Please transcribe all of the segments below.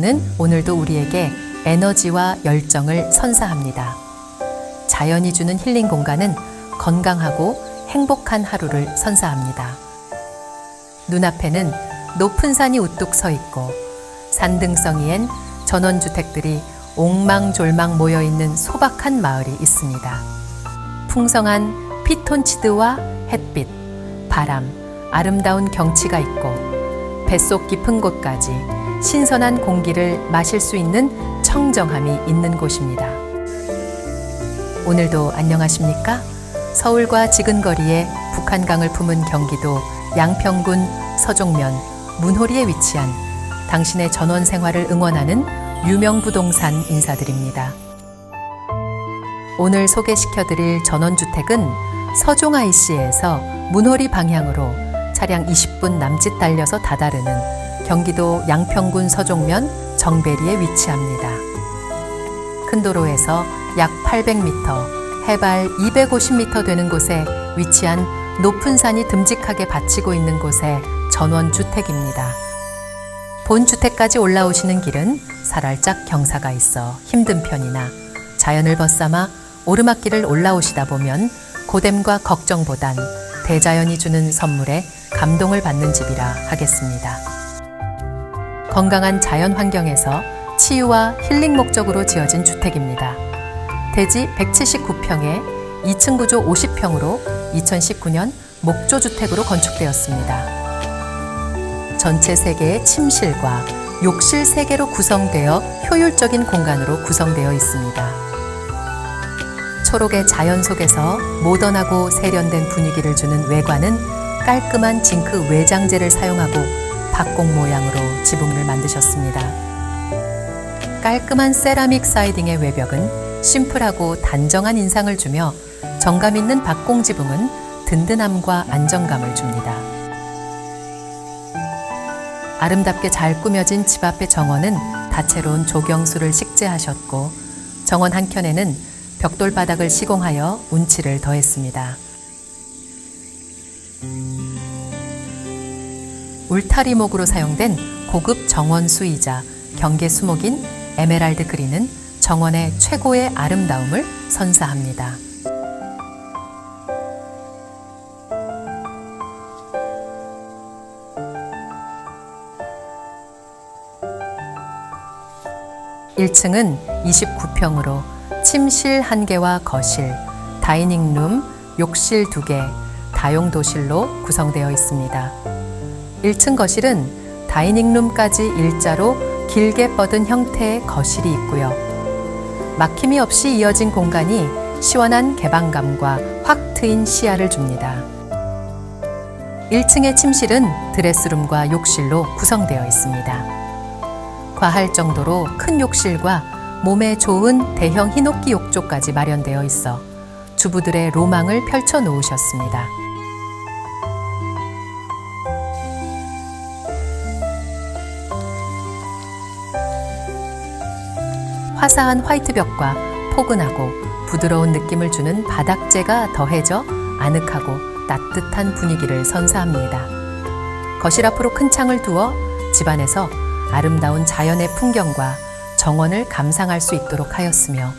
자연은 오늘도 우리에게 에너지와 열정을 선사합니다. 자연이 주는 힐링 공간은 건강하고 행복한 하루를 선사합니다. 눈앞에는 높은 산이 우뚝 서 있고 산등성이엔 전원주택들이 옹망졸망 모여 있는 소박한 마을이 있습니다. 풍성한 피톤치드와 햇빛, 바람, 아름다운 경치가 있고 뱃속 깊은 곳까지 신선한 공기를 마실 수 있는 청정함이 있는 곳입니다. 오늘도 안녕하십니까? 서울과 지근거리에 북한강을 품은 경기도 양평군 서종면 문호리에 위치한 당신의 전원 생활을 응원하는 유명 부동산 인사드립니다. 오늘 소개시켜드릴 전원주택은 서종 IC에서 문호리 방향으로 차량 20분 남짓 달려서 다다르는 경기도 양평군 서종면 정배리에 위치합니다. 큰 도로에서 약 800m, 해발 250m 되는 곳에 위치한 높은 산이 듬직하게 받치고 있는 곳의 전원주택입니다. 본 주택까지 올라오시는 길은 살알짝 경사가 있어 힘든 편이나 자연을 벗삼아 오르막길을 올라오시다 보면 고됨과 걱정보단 대자연이 주는 선물에 감동을 받는 집이라 하겠습니다. 건강한 자연 환경에서 치유와 힐링 목적으로 지어진 주택입니다. 대지 179평에 2층 구조 50평으로 2019년 목조주택으로 건축되었습니다. 전체 3개의 침실과 욕실 3개로 구성되어 효율적인 공간으로 구성되어 있습니다. 초록의 자연 속에서 모던하고 세련된 분위기를 주는 외관은 깔끔한 징크 외장재를 사용하고 박공 모양으로 지붕을 만드셨습니다. 깔끔한 세라믹 사이딩의 외벽은 심플하고 단정한 인상을 주며 정감 있는 박공 지붕은 든든함과 안정감을 줍니다. 아름답게 잘 꾸며진 집 앞의 정원은 다채로운 조경수를 식재하셨고 정원 한켠에는 벽돌 바닥을 시공하여 운치를 더했습니다. 울타리목으로 사용된 고급 정원 수이자 경계 수목인 에메랄드 그린은 정원의 최고의 아름다움을 선사합니다. 일층은 29평으로 침실 한개와 거실, 다이닝룸, 욕실 두개 다용도실로 구성되어 있습니다. 1층 거실은 다이닝룸까지 일자로 길게 뻗은 형태의 거실이 있고요. 막힘이 없이 이어진 공간이 시원한 개방감과 확 트인 시야를 줍니다. 1층의 침실은 드레스룸과 욕실로 구성되어 있습니다. 과할 정도로 큰 욕실과 몸에 좋은 대형 히노키 욕조까지 마련되어 있어 주부들의 로망을 펼쳐 놓으셨습니다. 화사한 화이트 벽과 포근하고 부드러운 느낌을 주는 바닥재가 더해져 아늑하고 따뜻한 분위기를 선사합니다. 거실 앞으로 큰 창을 두어 집안에서 아름다운 자연의 풍경과 정원을 감상할 수 있도록 하였으며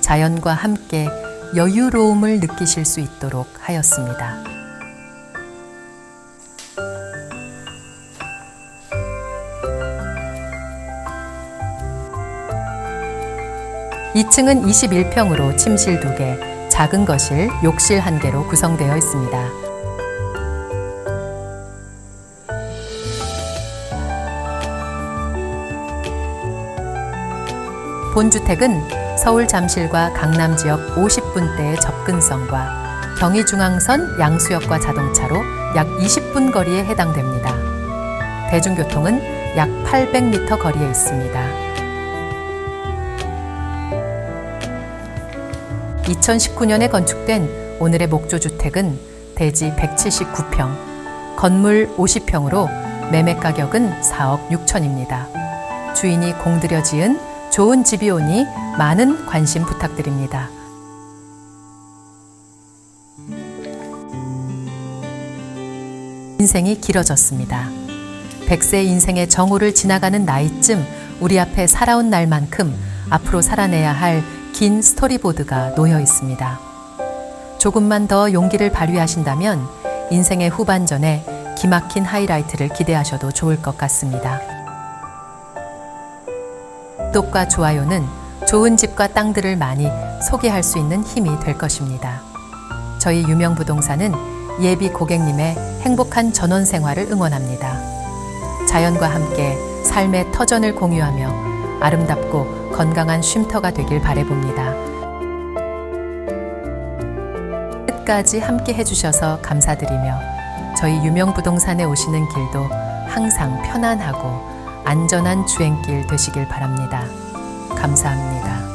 자연과 함께 여유로움을 느끼실 수 있도록 하였습니다. 이층은 21평으로 침실 2개, 작은 거실, 욕실 1개로 구성되어 있습니다. 본주택은 서울 잠실과 강남 지역 50분대의 접근성과 경의중앙선 양수역과 자동차로 약 20분 거리에 해당됩니다. 대중교통은 약 800m 거리에 있습니다. 2019년에 건축된 오늘의 목조주택은 대지 179평, 건물 50평으로 매매 가격은 4억 6천입니다. 주인이 공들여 지은 좋은 집이 오니 많은 관심 부탁드립니다. 인생이 길어졌습니다. 백세 인생의 정오를 지나가는 나이쯤 우리 앞에 살아온 날만큼 앞으로 살아내야 할 긴 스토리보드가 놓여 있습니다. 조금만 더 용기를 발휘하신다면 인생의 후반전에 기막힌 하이라이트를 기대하셔도 좋을 것 같습니다. 구독과 좋아요는 좋은 집과 땅들을 많이 소개할 수 있는 힘이 될 것입니다. 저희 유명 부동산은 예비 고객님의 행복한 전원 생활을 응원합니다. 자연과 함께 삶의 터전을 공유하며 아름답고 건강한 쉼터가 되길 바래봅니다. 끝까지 함께 해주셔서 감사드리며 저희 유명 부동산에 오시는 길도 항상 편안하고 안전한 주행길 되시길 바랍니다. 감사합니다.